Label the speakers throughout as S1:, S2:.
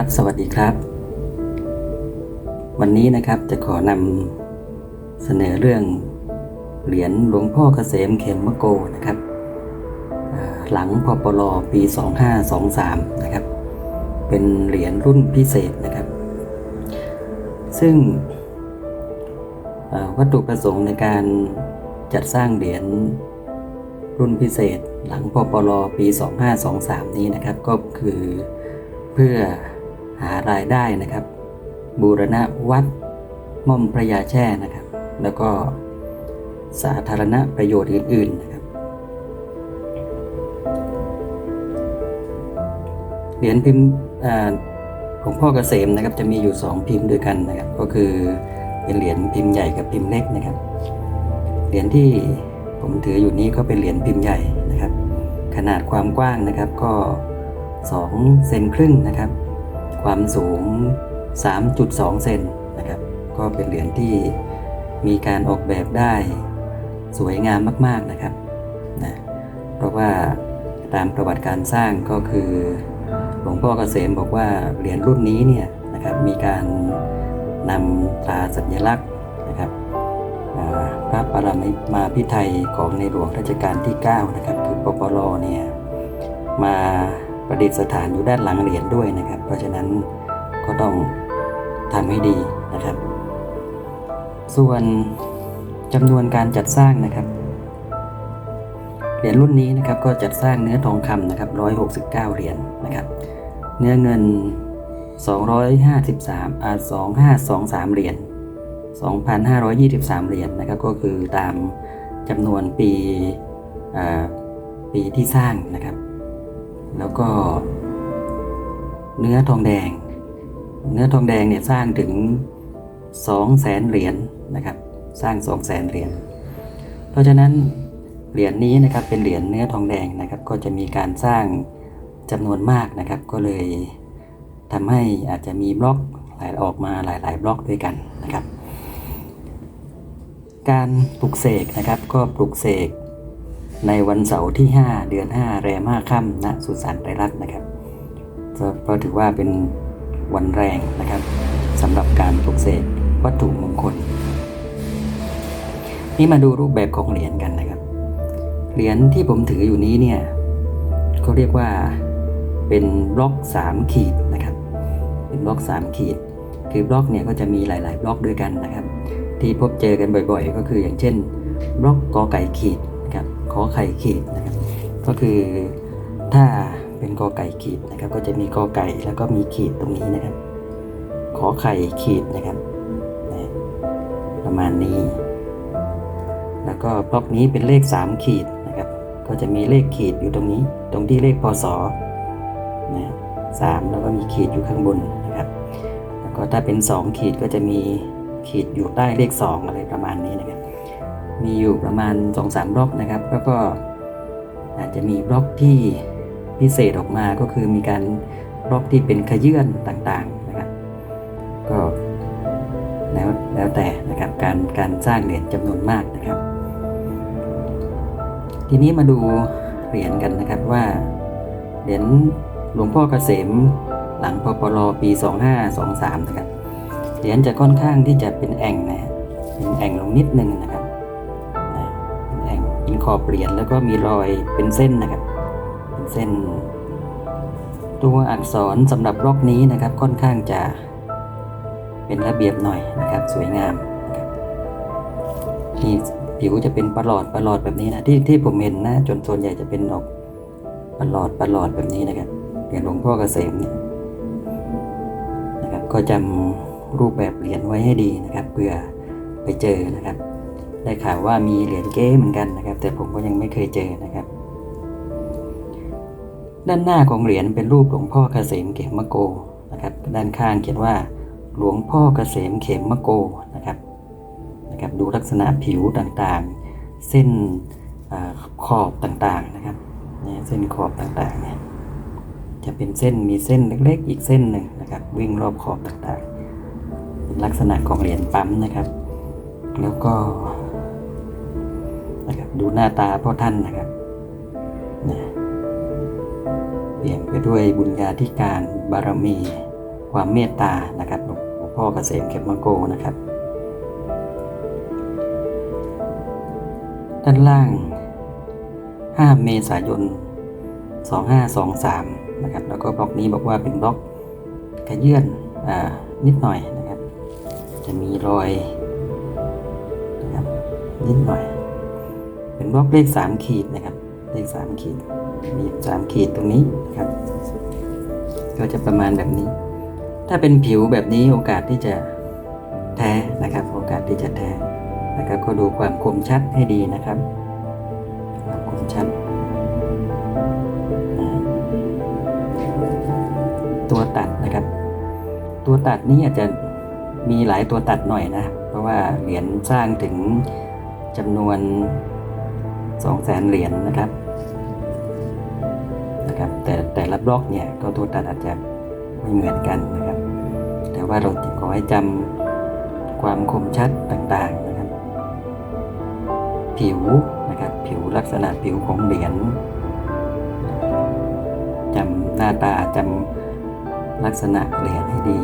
S1: ครับ สวัสดีครับ วันนี้นะครับจะขอนำเสนอเรื่องเหรียญหลวงพ่อเกษมเขมมะโกนะครับหลังพปลปี 2523 นะครับ เป็นเหรียญรุ่นพิเศษนะครับ ซึ่งวัตถุประสงค์ในการจัดสร้างเหรียญรุ่นพิเศษหลังพปลปี 2523 นี้นะครับ ก็คือเพื่อ หารายได้นะครับ บูรณะวัดม่อมพระยาแช่นะครับ แล้วก็สาธารณประโยชน์อื่น ๆนะครับเหรียญพิมพ์อ่าหลวงพ่อเกษมนะครับจะมีอยู่ 2 พิมพ์ด้วยกันนะครับ ก็คือเป็นเหรียญพิมพ์ใหญ่กับพิมพ์เล็กนะครับเหรียญที่ผมถืออยู่นี้ก็เป็นเหรียญพิมพ์ใหญ่นะครับ ขนาดความกว้างนะครับก็2เซนครึ่งนะครับ ความสูง 3.2 เซนนะครับ ก็เป็นเหรียญที่มีการออกแบบได้สวยงามมากๆนะครับนะเพราะว่าตามประวัติการสร้างก็คือหลวงพ่อเกษมบอกว่าเหรียญรุ่นนี้เนี่ยนะครับมีการนำตราสัญลักษณ์นะครับอ่าพระปรมาภิไธยของในหลวงรัชกาลที่ 9 นะครับ คือปปลเนี่ยมา ประดิษฐานอยู่ด้านหลังเหรียญด้วยนะครับ เพราะฉะนั้นก็ต้องทำให้ดีนะครับ ส่วนจำนวนการจัดสร้างนะครับ เหรียญรุ่นนี้นะครับก็จัดสร้างเนื้อทองคำนะครับ169 เหรียญนะครับ เนื้อเงิน 253อ่า2523 เหรียญ2,523 เหรียญนะครับก็คือตามจำนวนปีปีที่สร้างนะครับ แล้วก็ เนื้อทองแดง เนื้อทองแดงเนี่ยสร้างถึง2แสนเหรียญนะครับ สร้าง2แสนเหรียญ เพราะฉะนั้นเหรียญนี้นะครับเป็นเหรียญเนื้อทองแดงนะครับ ก็จะมีการสร้างจำนวนมากนะครับ ก็เลยทำให้อาจจะมีบล็อกหลายออกมาหลาย ๆ บล็อกด้วยกันนะครับ การปลุกเสกนะครับ ก็ปลุกเสก ในวันเสาร์ที่ 5 เดือน 5 แรม5ค่ำณสุสานไตรรัตน์นะครับเพราะถือว่าเป็นวันแรงนะครับสำหรับการปลุกเสกวัตถุมงคล นี่มาดูรูปแบบของเหรียญกันนะครับ เหรียญที่ผมถืออยู่นี้เนี่ยเขาเรียกว่าเป็นบล็อก 3 ขีดนะครับ เป็นบล็อก 3 ขีด คือบล็อกเนี่ยก็จะมีหลาย ๆ บล็อกด้วยกันนะครับ ที่พบเจอกันบ่อย ๆ ก็คืออย่างเช่น บล็อกกอไก่ขีด ขอไข่ขีดนะครับ ก็คือถ้าเป็นกอไก่ขีดนะครับ ก็จะมีกอไก่แล้วก็มีขีดตรงนี้นะครับ ขอไข่ขีดนะครับนะประมาณนี้ แล้วก็บล็อกนี้เป็นเลข 3 ขีดนะครับ ก็จะมีเลขขีดอยู่ตรงนี้ ตรงที่เลขพศนะสามแล้วก็มีขีดอยู่ข้างบนนะครับ แล้วก็ถ้าเป็น 2 ขีดก็จะมีขีดอยู่ใต้เลข 2 อะไรประมาณนี้นะครับ มีอยู่ประมาณ 2-3บล็อกนะครับ แล้วก็อาจจะมีบล็อกที่พิเศษออกมาก็คือมีการบล็อกที่เป็นขยื่นต่างๆนะครับ ก็แล้วแล้วแต่นะครับการการสร้างเหรียญจำนวนมากนะครับ ทีนี้มาดูเหรียญกันนะครับว่าเหรียญหลวงพ่อเกษมหลังพปลปี 2523 นะครับเหรียญจะค่อนข้างที่จะเป็นแอ่งนะฮะเป็นแอ่งลงนิดนึงนะครับ ขอบเหรียญแล้วก็มีรอยเป็นเส้นนะครับ เป็นเส้น ตัวอักษรสำหรับบล็อกนี้นะครับค่อนข้างจะเป็นระเบียบหน่อยนะครับ สวยงามนี่ผิวจะเป็นประหลอดประหลอดแบบนี้นะที่ที่ผมเห็นนะจนส่วนใหญ่จะเป็นออกประหลอดประหลอดแบบนี้นะครับเหรียญหลวงพ่อเกษมเนี่ยนะครับ ก็จำรูปแบบเหรียญไว้ให้ดีนะครับเพื่อไปเจอนะครับ ได้ข่าวว่ามีเหรียญเก้เหมือนกันนะครับ แต่ผมก็ยังไม่เคยเจอนะครับ ด้านหน้าของเหรียญเป็นรูปหลวงพ่อเกษมเขมมะโกนะครับ ด้านข้างเขียนว่าหลวงพ่อเกษมเขมมะโกนะครับนะครับ ดูลักษณะผิวต่างๆ เส้นอขอบต่างๆนะครับเนี่ยเส้นขอบต่างๆเนี่ยจะเป็นเส้นมีเส้นเล็กๆ อีกเส้นหนึ่งนะครับ วิ่งรอบขอบต่างๆ ลักษณะของเหรียญปั๊มนะครับ แล้วก็ นะครับ ดูหน้าตาพ่อท่านนะครับนะเปี่ยมไปด้วยบุญญาธิการบารมี ความเมตตานะครับหลวงพ่อเกษมเขมมะโกนะครับ ด้านล่าง 5 เมษายน 2523 นะครับ แล้วก็บล็อกนี้บอกว่าเป็นบล็อกกระเยื่อนอนิดหน่อยนะครับ จะมีรอยนะครับนิดหน่อย เป็นบล็อกเลข3ขีดนะครับ เลข3ขีดมี3ขีดตรงนี้นะครับ ก็จะประมาณแบบนี้ ถ้าเป็นผิวแบบนี้โอกาสที่จะแท้นะครับ โอกาสที่จะแท้นะครับก็ดูความคมชัดให้ดีนะครับความคมชัด ตัวตัดนะครับ ตัวตัดนี้อาจจะมีหลายตัวตัดหน่อยนะ เพราะว่าเหรียญสร้างถึงจำนวน 2 0 0แสนเหรียญนะครับนะครับแต่แต่ละบล็อกเนี่ยก็ตัวตัดอาจจะไม่เหมือนกันนะครับ แต่ว่าเราขอให้จำความคมชัดต่างๆนะครับ ผิวนะครับผิวลักษณะผิวของเหรียญจำหน้าตาจำลักษณะเหรียญให้ดี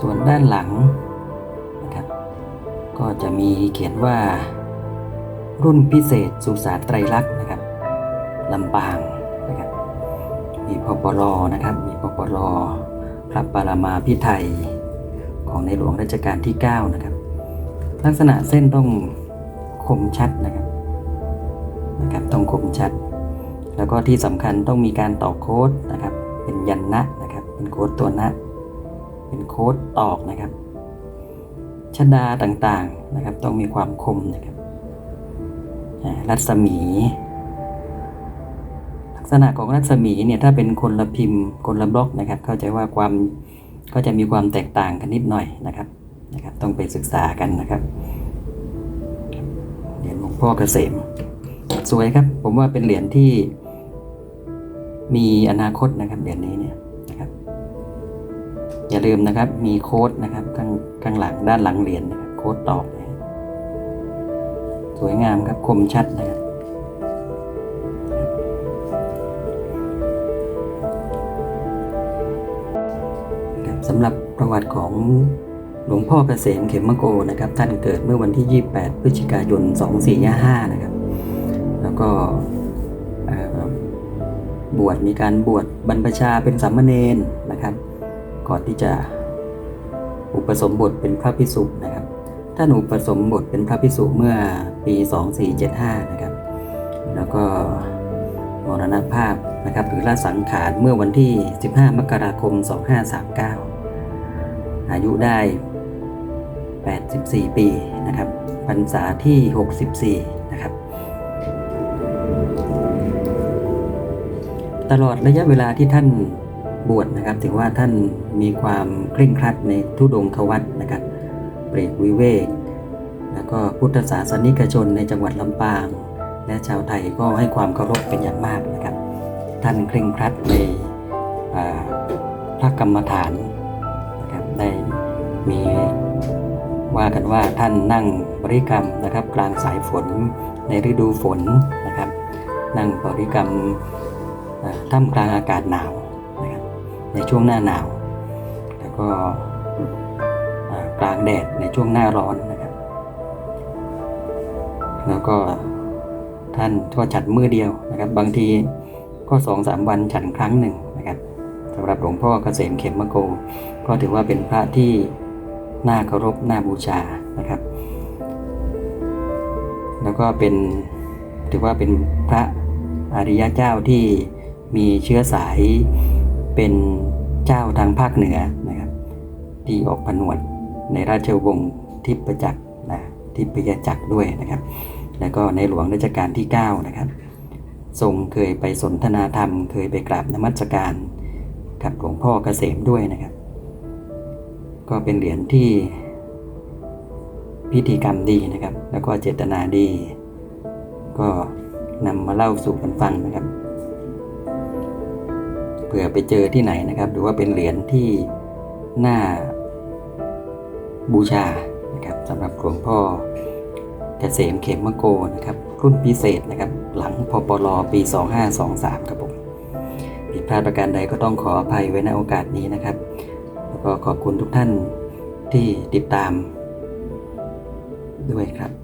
S1: ส่วนด้านหลัง ก็จะมีเขียนว่า รุ่นพิเศษสุสานไตรลักษณ์นะครับลำปางนะครับมีพปรนะครับ มีพปรพระปรมาพิไทยของในหลวงรัชกาลที่ 9 นะครับ ลักษณะเส้นต้องคมชัดนะครับนะครับต้องคมชัด แล้วก็ที่สำคัญต้องมีการต่อโค้ดนะครับ เป็นยันนะนะครับ เป็นโค้ดตัวนะ เป็นโค้ดตอกนะครับ ชดาต่างๆนะครับ ต้องมีความคมนะครับรัศมี ลักษณะของรัศมีเนี่ยถ้าเป็นคนละพิมพ์คนละบล็อกนะครับ เข้าใจว่าความก็จะมีความแตกต่างกันนิดหน่อยนะครับนะครับ ต้องไปศึกษากันนะครับเหรียญหลวงพ่อเกษม สวยครับ ผมว่าเป็นเหรียญที่มีอนาคตนะครับเหรียญนี้เนี่ย อย่าลืมนะครับมีโค้ดนะครับข้างข้างหลังด้านหลังเหรียญนะครับโค้ดตอกนะสวยงามครับคมชัดนะครับสำหรับประวัติของหลวงพ่อเกษมเขมมะโกนะครับ ท่านเกิดเมื่อวันที่ 28 พฤศจิกายน 2455 นะครับ แล้วก็บวชมีการบวชบรรพชาเป็นสามเณรนะครับ ก่อนที่จะอุปสมบทเป็นพระภิกษุนะครับ ท่านอุปสมบทเป็นพระภิกษุเมื่อปี 2475 นะครับ แล้วก็มรณภาพนะครับหรือละสังขารเมื่อวันที่ 15 มกราคม 2539 อายุได้ 84 ปีนะครับพรรษาที่ 64 นะครับ ตลอดระยะเวลาที่ท่าน บวชนะครับ ถือว่าท่านมีความเคร่งครัดในทุดงควัตนะครับ เปรกวิเวก แล้วก็พุทธศาสนิกชนในจังหวัดลำปาง และชาวไทยก็ให้ความเคารพเป็นอย่างมากนะครับ ท่านเคร่งครัดในพระกรรมฐานนะครับได้มีว่ากันว่าท่านนั่งบริกรรมนะครับ กลางสายฝนในฤดูฝนนะครับ นั่งบริกรรมท่ามกลางอากาศหนาว ในช่วงหน้าหนาว แล้วก็กลางแดดในช่วงหน้าร้อนนะครับ แล้วก็ท่านก็ฉันมือเดียวนะครับ บางทีก็สองสามวันฉันครั้งหนึ่งนะครับสำหรับหลวงพ่อเกษมเขมมะโก ก็ถือว่าเป็นพระที่น่าเคารพน่าบูชานะครับ แล้วก็เป็นถือว่าเป็นพระอริยเจ้าที่มีเชื้อสาย เป็นเจ้าทางภาคเหนือนะครับ ที่ออกผนวดในราชวงศ์ทิพจักรนะทิพยจักรด้วยนะครับ แล้วก็ในหลวงรัชกาลที่ 9 นะครับ ทรงเคยไปสนทนาธรรม เคยไปกราบนมัสการกับหลวงพ่อเกษมด้วยนะครับ ก็เป็นเหรียญที่พิธีกรรมดีนะครับ แล้วก็เจตนาดี ก็นำมาเล่าสู่กันฟังนะครับ ผื่อไปเจอที่ไหนนะครับ หรือว่าเป็นเหรียญที่น่าบูชานะครับสำหรับหลวงพ่อเกษมเขมมะโกนะครับ รุ่นพิเศษนะครับ หลังพปรปี 2523 ครับผมผิดพลาดประการใดก็ต้องขออภัยไว้ในโอกาสนี้นะครับ แล้วก็ขอบคุณทุกท่านที่ติดตามด้วยครับ